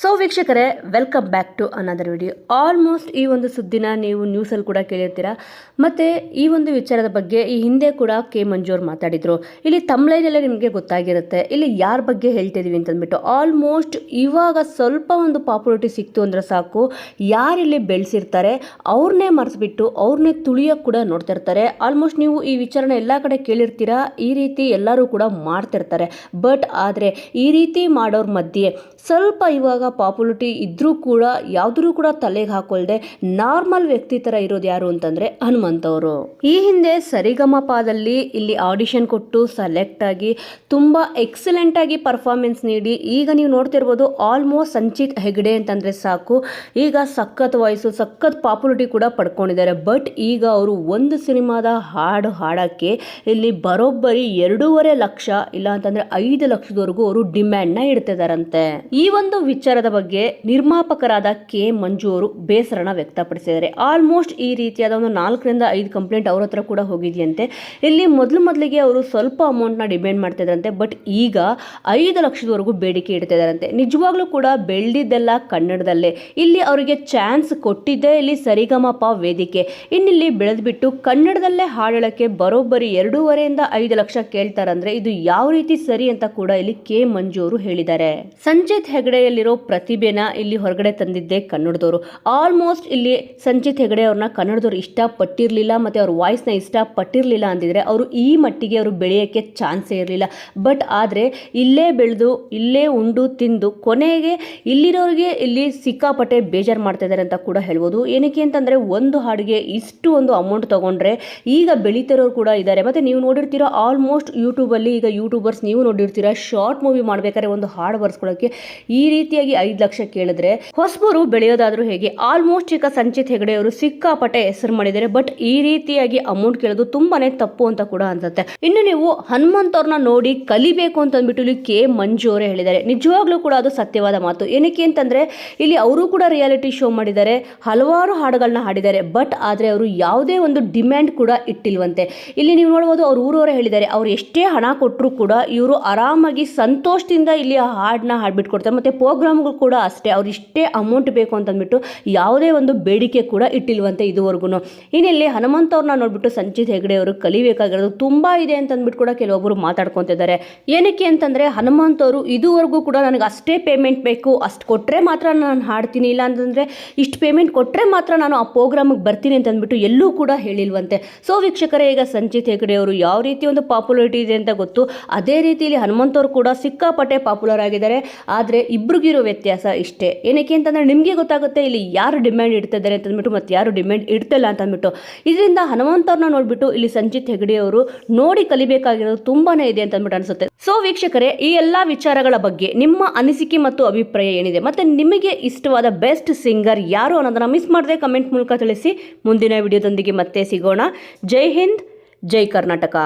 So ವೀಕ್ಷಕರೇ welcome back to another video almost ಈ ಒಂದು ಸುದ್ದಿನ ನೀವು ನ್ಯೂಸಲ್ಲಿ ಕೂಡ ಕೇಳಿರ್ತೀರಾ. ಮತ್ತು ಈ ಒಂದು ವಿಚಾರದ ಬಗ್ಗೆ ಈ ಹಿಂದೆ ಕೂಡ ಕೆ ಮಂಜು ಅವ್ರು ಮಾತಾಡಿದರು. ಇಲ್ಲಿ ತಮ್ಲೈನಲ್ಲೇ ನಿಮಗೆ ಗೊತ್ತಾಗಿರುತ್ತೆ. ಇಲ್ಲಿ ಯಾರ ಬಗ್ಗೆ ಹೇಳ್ತಿದ್ದೀವಿ ಅಂತಂದ್ಬಿಟ್ಟು ಆಲ್ಮೋಸ್ಟ್ ಇವಾಗ ಸ್ವಲ್ಪ ಒಂದು ಪಾಪ್ಯುಲಿಟಿ ಸಿಕ್ತು ಅಂದರೆ ಸಾಕು. ಯಾರಿಲ್ಲಿ ಬೆಳೆಸಿರ್ತಾರೆ ಅವ್ರನ್ನೇ ಮರೆಸಿಬಿಟ್ಟು ಅವ್ರನ್ನೇ ತುಳಿಯೋಕೆ ಕೂಡ ನೋಡ್ತಿರ್ತಾರೆ. ಆಲ್ಮೋಸ್ಟ್ ನೀವು ಈ ವಿಚಾರನ ಎಲ್ಲ ಕಡೆ ಕೇಳಿರ್ತೀರಾ, ಈ ರೀತಿ ಎಲ್ಲರೂ ಕೂಡ ಮಾಡ್ತಿರ್ತಾರೆ. ಬಟ್ ಆದರೆ ಈ ರೀತಿ ಮಾಡೋರ ಮಧ್ಯೆ ಸ್ವಲ್ಪ ಇವಾಗ ಪಾಪ್ಯುಲಿಟಿ ಇದ್ರೂ ಕೂಡ ಯಾವ್ದರೂ ಕೂಡ ತಲೆಗೆ ಹಾಕೊಳ್ದೆ ನಾರ್ಮಲ್ ವ್ಯಕ್ತಿ ಥರ ಇರೋದು ಯಾರು ಅಂತಂದರೆ ಹನುಮಂತ್ ಅವರು. ಈ ಹಿಂದೆ ಸರಿಗಮಪದಲ್ಲಿ ಇಲ್ಲಿ ಆಡಿಷನ್ ಕೊಟ್ಟು ಸೆಲೆಕ್ಟ್ ಆಗಿ ತುಂಬ ಎಕ್ಸಲೆಂಟ್ ಆಗಿ ಪರ್ಫಾರ್ಮೆನ್ಸ್ ನೀಡಿ, ಈಗ ನೀವು ನೋಡ್ತಿರ್ಬೋದು ಆಲ್ಮೋಸ್ಟ್ ಸಂಚಿತ್ ಹೆಗ್ಡೆ ಅಂತಂದರೆ ಸಾಕು. ಈಗ ಸಖತ್ ವಾಯ್ಸು ಸಖತ್ ಪಾಪ್ಯುಲಿಟಿ ಕೂಡ ಪಡ್ಕೊಂಡಿದ್ದಾರೆ. ಬಟ್ ಈಗ ಅವರು ಒಂದು ಸಿನಿಮಾದ ಹಾಡು ಹಾಡಕ್ಕೆ ಇಲ್ಲಿ ಬರೋಬ್ಬರಿ ಎರಡೂವರೆ ಲಕ್ಷ ಇಲ್ಲ ಅಂತಂದ್ರೆ ಐದು ಲಕ್ಷದವರೆಗೂ ಅವರು ಡಿಮ್ಯಾಂಡ್ನ ಇಡ್ತಿದಾರಂತೆ. ಈ ಒಂದು ವಿಚಾರದ ಬಗ್ಗೆ ನಿರ್ಮಾಪಕರಾದ ಕೆ. ಮಂಜು ಅವರು ಬೇಸರನ ವ್ಯಕ್ತಪಡಿಸಿದ್ದಾರೆ. ಆಲ್ಮೋಸ್ಟ್ ಈ ರೀತಿಯಾದ ಒಂದು ನಾಲ್ಕರಿಂದ ಐದು ಕಂಪ್ಲೇಂಟ್ ಅವ್ರ ಹತ್ರ ಕೂಡ ಹೋಗಿದೆಯಂತೆ. ಇಲ್ಲಿ ಮೊದಲು ಮೊದಲಿಗೆ ಅವರು ಸ್ವಲ್ಪ ಅಮೌಂಟ್ನ ಡಿಮ್ಯಾಂಡ್ ಮಾಡ್ತಿದ್ರಂತೆ. ಬಟ್ ಈಗ ಐದು ಲಕ್ಷದವರೆಗೂ ಬೇಡಿಕೆ ಇಡ್ತಿದ್ದಾರಂತೆ ನಿಜವಾಗ್ಲೂ ಕೂಡ ಬೆಳೆದಿದ್ದೆಲ್ಲ ಕನ್ನಡದಲ್ಲೇ. ಇಲ್ಲಿ ಅವರಿಗೆ ಚಾನ್ಸ್ ಕೊಟ್ಟಿದ್ದೇ ಇಲ್ಲಿ ಸರಿಗಮಪ ವೇದಿಕೆ. ಇನ್ನಿಲ್ಲಿ ಬೆಳೆದ್ಬಿಟ್ಟು ಕನ್ನಡದಲ್ಲೇ ಹಾಡಳಕ್ಕೆ ಬರೋಬ್ಬರಿ ಎರಡೂವರೆಯಿಂದ ಐದು ಲಕ್ಷ ಕೇಳ್ತಾರಂದ್ರೆ ಇದು ಯಾವ ರೀತಿ ಸರಿ ಅಂತ ಕೂಡ ಇಲ್ಲಿ ಕೆ. ಮಂಜು ಅವರು ಹೇಳಿದ್ದಾರೆ. ಸಂಜಿತ್ ಹೆಗಡೆಯಲ್ಲಿರೋ ಪ್ರತಿಭೆನ ಇಲ್ಲಿ ಹೊರಗಡೆ ತಂದಿದ್ದೆ ಕನ್ನಡದವರು. ಆಲ್ಮೋಸ್ಟ್ ಇಲ್ಲಿ ಸಂಚಿತ್ ಹೆಗಡೆ ಅವ್ರನ್ನ ಕನ್ನಡದವ್ರು ಇಷ್ಟಪಟ್ಟಿರಲಿಲ್ಲ ಮತ್ತು ಅವ್ರ ವಾಯ್ಸ್ನ ಇಷ್ಟಪಟ್ಟಿರಲಿಲ್ಲ ಅಂದಿದ್ರೆ ಅವರು ಈ ಮಟ್ಟಿಗೆ ಅವರು ಬೆಳೆಯೋಕ್ಕೆ ಚಾನ್ಸೇ ಇರಲಿಲ್ಲ. ಬಟ್ ಆದರೆ ಇಲ್ಲೇ ಬೆಳೆದು, ಇಲ್ಲೇ ಉಂಡು ತಿಂದು ಕೊನೆಗೆ ಇಲ್ಲಿರೋರಿಗೆ ಇಲ್ಲಿ ಸಿಕ್ಕಾಪಟ್ಟೆ ಬೇಜಾರು ಮಾಡ್ತಾ ಇದ್ದಾರೆ ಅಂತ ಕೂಡ ಹೇಳ್ಬೋದು. ಏನಕ್ಕೆ ಅಂತಂದರೆ ಒಂದು ಹಾಡಿಗೆ ಇಷ್ಟು ಒಂದು ಅಮೌಂಟ್ ತೊಗೊಂಡ್ರೆ ಈಗ ಬೆಳೀತಿರೋರು ಕೂಡ ಇದ್ದಾರೆ ಮತ್ತು ನೀವು ನೋಡಿರ್ತೀರ ಆಲ್ಮೋಸ್ಟ್ ಯೂಟ್ಯೂಬಲ್ಲಿ ಈಗ ಯೂಟ್ಯೂಬರ್ಸ್ ನೀವು ನೋಡಿರ್ತೀರ ಶಾರ್ಟ್ ಮೂವಿ ಮಾಡಬೇಕಾದ್ರೆ ಒಂದು ಹಾಡು ಬರ್ಸ್ಕೊಳ್ಳೋಕ್ಕೆ ಈ ರೀತಿಯಾಗಿ ಐದು ಲಕ್ಷ ಕೇಳಿದ್ರೆ ಹೊಸಬರು ಬೆಳೆಯೋದಾದ್ರೂ ಹೇಗೆ? ಆಲ್ಮೋಸ್ಟ್ ಈಗ ಸಂಚಿತ್ ಹೆಗಡೆ ಅವರು ಸಿಕ್ಕಾಪಟ್ಟೆ ಹೆಸರು ಮಾಡಿದ್ದಾರೆ, ಬಟ್ ಈ ರೀತಿಯಾಗಿ ಅಮೌಂಟ್ ಕೇಳೋದು ತುಂಬಾನೇ ತಪ್ಪು ಅಂತ ಕೂಡ ಅನ್ಸುತ್ತೆ. ಇನ್ನು ನೀವು ಹನುಮಂತ್ ಅವ್ರನ್ನ ನೋಡಿ ಕಲಿಬೇಕು ಅಂತ ಅಂದ್ಬಿಟ್ಟು ಇಲ್ಲಿ ಕೆ ಮಂಜು ಅವರೇ ಹೇಳಿದ್ದಾರೆ. ನಿಜವಾಗ್ಲೂ ಕೂಡ ಅದು ಸತ್ಯವಾದ ಮಾತು. ಏನಕ್ಕೆ ಅಂತಂದ್ರೆ, ಇಲ್ಲಿ ಅವರು ಕೂಡ ರಿಯಾಲಿಟಿ ಶೋ ಮಾಡಿದ್ದಾರೆ, ಹಲವಾರು ಹಾಡುಗಳನ್ನ ಹಾಡಿದ್ದಾರೆ, ಬಟ್ ಆದ್ರೆ ಅವರು ಯಾವುದೇ ಒಂದು ಡಿಮ್ಯಾಂಡ್ ಕೂಡ ಇಟ್ಟಿಲ್ವಂತೆ. ಇಲ್ಲಿ ನೀವು ನೋಡಬಹುದು ಅವ್ರ ಊರವರೇ ಹೇಳಿದ್ದಾರೆ, ಅವ್ರು ಎಷ್ಟೇ ಹಣ ಕೊಟ್ಟರು ಕೂಡ ಇವರು ಆರಾಮಾಗಿ ಸಂತೋಷದಿಂದ ಇಲ್ಲಿ ಆ ಹಾಡನ್ನ ಹಾಡ್ಬಿಟ್ಟು ಕೊಡ್ತಾರೆ ಮತ್ತು ಕೂಡ ಅಷ್ಟೇ, ಅವ್ರು ಇಷ್ಟೇ ಅಮೌಂಟ್ ಬೇಕು ಅಂತಂದ್ಬಿಟ್ಟು ಯಾವುದೇ ಒಂದು ಬೇಡಿಕೆ ಕೂಡ ಇಟ್ಟಿಲ್ವಂತೆ ಇದುವರೆಗೂ ಇನ್ನಿಲ್ಲಿ ಹನುಮಂತ ಅವ್ರನ್ನ ನೋಡ್ಬಿಟ್ಟು ಸಂಚಿತ್ ಹೆಗಡೆ ಅವರು ಕಲಿಬೇಕಾಗಿರೋದು ತುಂಬ ಇದೆ ಅಂತ ಅಂದ್ಬಿಟ್ಟು ಕೂಡ ಕೆಲವೊಬ್ಬರು ಮಾತಾಡ್ಕೊತಿದ್ದಾರೆ. ಏನಕ್ಕೆ ಅಂತಂದರೆ ಹನುಮಂತ ಅವರು ಇದುವರೆಗೂ ಕೂಡ ನನಗೆ ಅಷ್ಟೇ ಪೇಮೆಂಟ್ ಬೇಕು, ಅಷ್ಟು ಕೊಟ್ಟರೆ ಮಾತ್ರ ನಾನು ಹಾಡ್ತೀನಿ ಇಲ್ಲ ಅಂತಂದರೆ ಇಷ್ಟು ಪೇಮೆಂಟ್ ಕೊಟ್ಟರೆ ಮಾತ್ರ ನಾನು ಆ ಪ್ರೋಗ್ರಾಮಿಗೆ ಬರ್ತೀನಿ ಅಂತ ಅಂದ್ಬಿಟ್ಟು ಎಲ್ಲೂ ಕೂಡ ಹೇಳಿಲ್ವಂತೆ. ಸೊ ವೀಕ್ಷಕರೇ, ಈಗ ಸಂಚಿತ್ ಹೆಗಡೆ ಅವರು ಯಾವ ರೀತಿ ಒಂದು ಪಾಪ್ಯುಲರಿಟಿ ಇದೆ ಅಂತ ಗೊತ್ತು. ಅದೇ ರೀತಿಯಲ್ಲಿ ಹನುಮಂತವ್ರು ಕೂಡ ಸಿಕ್ಕಾಪಟ್ಟೆ ಪಾಪ್ಯುಲರ್ ಆಗಿದ್ದಾರೆ. ಆದರೆ ಇಬ್ರಿಗಿರೋ ವ್ಯತ್ಯಾಸ ಇಷ್ಟೇ. ಏನಕ್ಕೆ ಅಂತಂದರೆ ನಿಮಗೆ ಗೊತ್ತಾಗುತ್ತೆ ಇಲ್ಲಿ ಯಾರು ಡಿಮ್ಯಾಂಡ್ ಇಡ್ತಿದ್ದಾರೆ ಅಂತಂದ್ಬಿಟ್ಟು ಮತ್ತು ಯಾರು ಡಿಮ್ಯಾಂಡ್ ಇಡ್ತಿಲ್ಲ ಅಂತ ಅಂದ್ಬಿಟ್ಟು ಇದರಿಂದ ಹನುಮಂತವ್ರನ್ನ ನೋಡ್ಬಿಟ್ಟು ಇಲ್ಲಿ ಸಂಜಿತ್ ಹೆಗಡೆ ಅವರು ನೋಡಿ ಕಲಿಬೇಕಾಗಿರೋದು ತುಂಬಾನೇ ಇದೆ ಅಂತ ಅಂದ್ಬಿಟ್ಟು ಅನಿಸುತ್ತೆ. ಸೊ ವೀಕ್ಷಕರೇ, ಈ ಎಲ್ಲ ವಿಚಾರಗಳ ಬಗ್ಗೆ ನಿಮ್ಮ ಅನಿಸಿಕೆ ಮತ್ತು ಅಭಿಪ್ರಾಯ ಏನಿದೆ? ಮತ್ತು ನಿಮಗೆ ಇಷ್ಟವಾದ ಬೆಸ್ಟ್ ಸಿಂಗರ್ ಯಾರು ಅನ್ನೋದನ್ನ ಮಿಸ್ ಮಾಡದೆ ಕಮೆಂಟ್ ಮೂಲಕ ತಿಳಿಸಿ. ಮುಂದಿನ ವಿಡಿಯೋದೊಂದಿಗೆ ಮತ್ತೆ ಸಿಗೋಣ. ಜೈ ಹಿಂದ್, ಜೈ ಕರ್ನಾಟಕ.